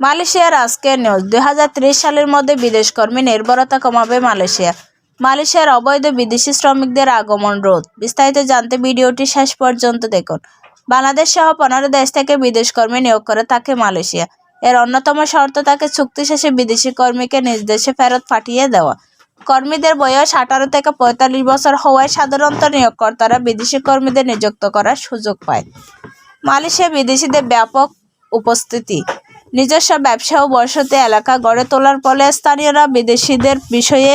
মালয়েশিয়ার আজকের নিউজ দুই হাজার ত্রিশ সালের মধ্যে বিদেশ কর্মী নির্ভরতা কমাবে মালয়েশিয়া। মালয়েশিয়ার অবৈধ বিদেশি শ্রমিকদের আগমন রোধ। বিস্তারিত জানতে ভিডিওটি শেষ পর্যন্ত দেখুন। বাংলাদেশ সহ পনেরো দেশ থেকে বিদেশ কর্মী নিয়োগ করে থাকে মালয়েশিয়া। এর অন্যতম শর্ত থাকে চুক্তি শেষে বিদেশি কর্মীকে নিজ দেশে ফেরত পাঠিয়ে দেওয়া। কর্মীদের বয়স আঠারো থেকে পঁয়তাল্লিশ বছর হওয়ায় সাধারণত নিয়োগকর্তারা বিদেশি কর্মীদের নিযুক্ত করার সুযোগ পায়। মালয়েশিয়া বিদেশিদের ব্যাপক উপস্থিতি। নিজস্ব ব্যবসা ও বসতি এলাকা গড়ে তোলার ফলে স্থানীয়রা বিদেশিদের বিষয়ে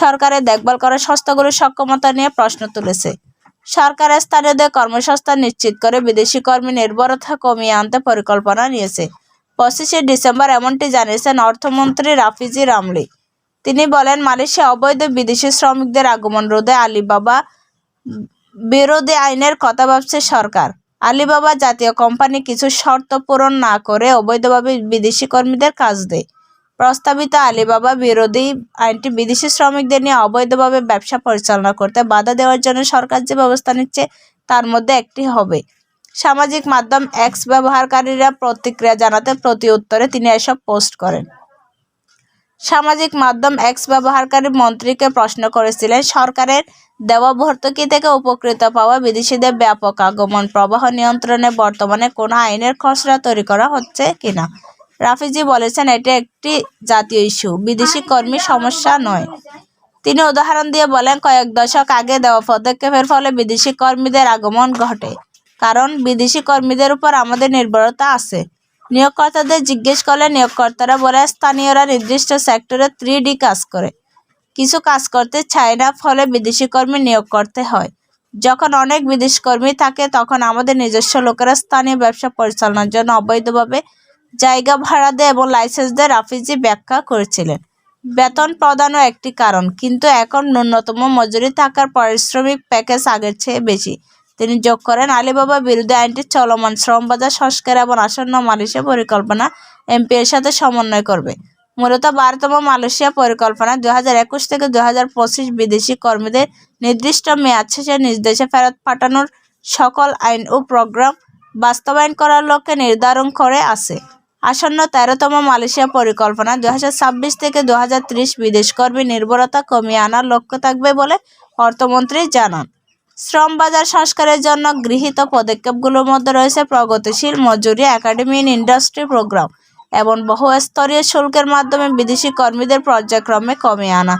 সরকারের দেখভাল করার সংস্থাগুলোর সক্ষমতা নিয়ে প্রশ্ন তুলেছে। সরকার স্থানীয়দের কর্মসংস্থান নিশ্চিত করে বিদেশি কর্মী নির্ভরতা কমিয়ে আনতে পরিকল্পনা নিয়েছে। পঁচিশে ডিসেম্বর এমনটি জানিয়েছেন অর্থমন্ত্রী রাফিজি রামলি। তিনি বলেন, মালয়েশিয়া অবৈধ বিদেশি শ্রমিকদের আগমন রোধে আলিবাবা বিরোধী আইনের কথা ভাবছে সরকার। আলিবাবা জাতীয় কোম্পানি কিছু শর্ত পূরণ না করে অবৈধভাবে বিদেশি কর্মীদের কাজ দেয়। প্রস্তাবিত আলিবাবা বিরোধী আইনটি বিদেশি শ্রমিকদের নিয়ে অবৈধভাবে ব্যবসা পরিচালনা করতে বাধা দেওয়ার জন্য সরকার যে ব্যবস্থা নিচ্ছে, তার মধ্যে একটি হবে। সামাজিক মাধ্যম এক্স ব্যবহারকারীরা প্রতিক্রিয়া জানাতে প্রতি উত্তরে তিনি এসব পোস্ট করেন। সামাজিক মাধ্যম এক্স ব্যবহারকারী মন্ত্রীকে প্রশ্ন করেছিলেন সরকারের দেওয়া ভর্তুকি থেকে উপকৃত পাওয়া বিদেশিদের ব্যাপক আগমন প্রবাহ নিয়ন্ত্রণে বর্তমানে কোনো আইনের খসড়া তৈরি করা হচ্ছে কিনা? রাফিজি বলেছেন এটি একটি জাতীয় ইস্যু বিদেশি কর্মী সমস্যা নয়। তিনি উদাহরণ দিয়ে বলেন কয়েক দশক আগে দেওয়া পদক্ষেপের ফলে বিদেশি কর্মীদের আগমন ঘটে কারণ বিদেশি কর্মীদের উপর আমাদের নির্ভরতা আছে। নিয়োগকর্তাদের জিজ্ঞেস করলে নিয়োগকর্তারা বলে, স্থানীয়রা নির্দিষ্ট সেক্টরে থ্রি ডি কাজ করে। কিছু কাজ করতে চায় না, ফলে বিদেশি কর্মী নিয়োগ করতে হয়। যখন অনেক বিদেশ কর্মী থাকে, তখন আমাদের নিজস্ব লোকেরা স্থানীয় ব্যবসা পরিচালনার জন্য অবৈধভাবে জায়গা ভাড়া দেয় এবং লাইসেন্স দেয় রাফিজি ব্যাখ্যা করেছিলেন। বেতন প্রদানও একটি কারণ, কিন্তু এখন ন্যূনতম মজুরি থাকার পারিশ্রমিক প্যাকেজ আগের চেয়ে বেশি। তিনি যোগ করেন। আলিবাবা বিরুদ্ধে আইনটি চলমান। শ্রম বাজার সংস্কার এবং আসন্ন মালয়েশিয়া পরিকল্পনা এমপি এর সাথে সমন্বয় করবে। মূলত বারোতম মালয়েশিয়া পরিকল্পনা দু হাজার একুশ থেকে দু হাজার পঁচিশ বিদেশি কর্মীদের নির্দিষ্ট মেয়াদ শেষে নিজ দেশে ফেরত পাঠানোর সকল আইন ও প্রোগ্রাম বাস্তবায়ন করার লক্ষ্যে নির্ধারণ করে আছে। আসন্ন তেরোতম মালয়েশিয়া পরিকল্পনা দু থেকে দু হাজার ত্রিশ বিদেশ কর্মী নির্ভরতা কমিয়ে আনার লক্ষ্য থাকবে বলে অর্থমন্ত্রী জানান। শ্রম বাজার সংস্কারের জন্য গৃহীত পদক্ষেপগুলোর মধ্যে রয়েছে প্রগতিশীল মজুরি একাডেমি ইন ইন্ডাস্ট্রি প্রোগ্রাম এবং বহুস্তরীয় শুল্কের মাধ্যমে বিদেশি কর্মীদের পর্যায়ক্রমে কমিয়ে আনা।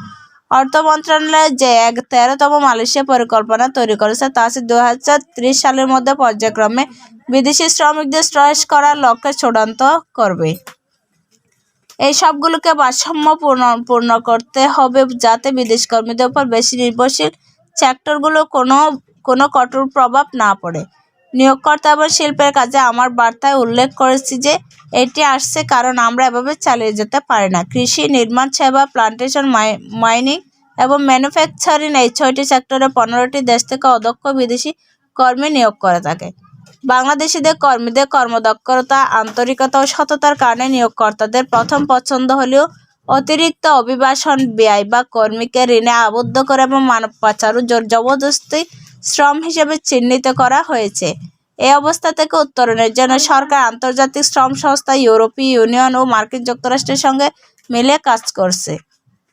অর্থ মন্ত্রণালয় যে এক তেরোতম মালয়েশিয়া পরিকল্পনা তৈরি করেছে, তা আছে দু সালের মধ্যে পর্যায়ক্রমে বিদেশি শ্রমিকদের প্রবেশ করার লক্ষ্যে চূড়ান্ত করবে। এই সবগুলোকে ভারসাম্য পূর্ণ পূর্ণ করতে হবে যাতে বিদেশ কর্মীদের উপর বেশি নির্ভরশীল সেক্টরগুলো কোনো কোনো কঠোর প্রভাব না পড়ে। নিয়োগকর্তা এবং শিল্পের কাজে আমার বার্তায় উল্লেখ করেছি যে, এটি আসছে কারণ আমরা এভাবে চালিয়ে যেতে পারি না। কৃষি, নির্মাণ সেবা প্লান্টেশন মাইনিং এবং ম্যানুফ্যাকচারিং এই ছয়টি সেক্টরে পনেরোটি দেশ থেকে অদক্ষ বিদেশি কর্মী নিয়োগ করে থাকে। বাংলাদেশিদের কর্মীদের কর্মদক্ষতা, আন্তরিকতা ও সততার কারণে নিয়োগকর্তাদের প্রথম পছন্দ হলেও অতিরিক্ত অভিবাসন ব্যয় বা কর্মীকে ঋণে আবদ্ধ করে এবং মানব পাচার ও জোর জবরদস্তি শ্রম হিসেবে চিহ্নিত করা হয়েছে। এই অবস্থা থেকে উত্তরণের জন্য সরকার আন্তর্জাতিক শ্রম সংস্থা ইউরোপীয় ইউনিয়ন ও মার্কিন যুক্তরাষ্ট্রের সঙ্গে মিলে কাজ করছে।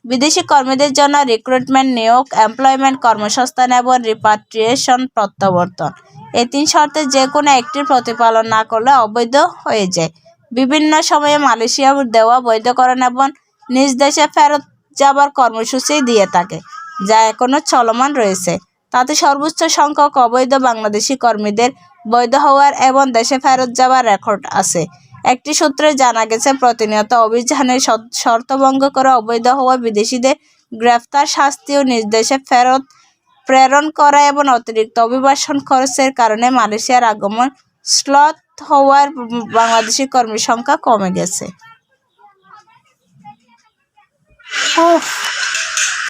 বিদেশি কর্মীদের জন্য রিক্রুটমেন্ট, নিয়োগ, এমপ্লয়মেন্ট, কর্মসংস্থান এবং রিপাট্রিয়েশন প্রত্যাবর্তন। এই তিন শর্তে যে কোনো একটির প্রতিপালন না করলে অবৈধ হয়ে যায়। বিভিন্ন সময়ে মালয়েশিয়া দেওয়া বৈধকরণ এবং নিজ দেশে ফেরত যাবার কর্মসূচি দিয়ে থাকে, যা এখনও চলমান রয়েছে। তাতে সর্বোচ্চ সংখ্যক অবৈধ বাংলাদেশি কর্মীদের বৈধ হওয়ার এবং দেশে ফেরত যাওয়ার রেকর্ড আছে। একটি সূত্রে জানা গেছে, প্রতিনিয়ত অভিযানে শর্তভঙ্গ করে অবৈধ হওয়া বিদেশিদের গ্রেফতার শাস্তি ও নিজ দেশে ফেরত প্রেরণ করা এবং অতিরিক্ত অভিবাসন খরচের কারণে মালয়েশিয়ার আগমন স্লথ হওয়ার বাংলাদেশি কর্মী সংখ্যা কমে গেছে। kaus.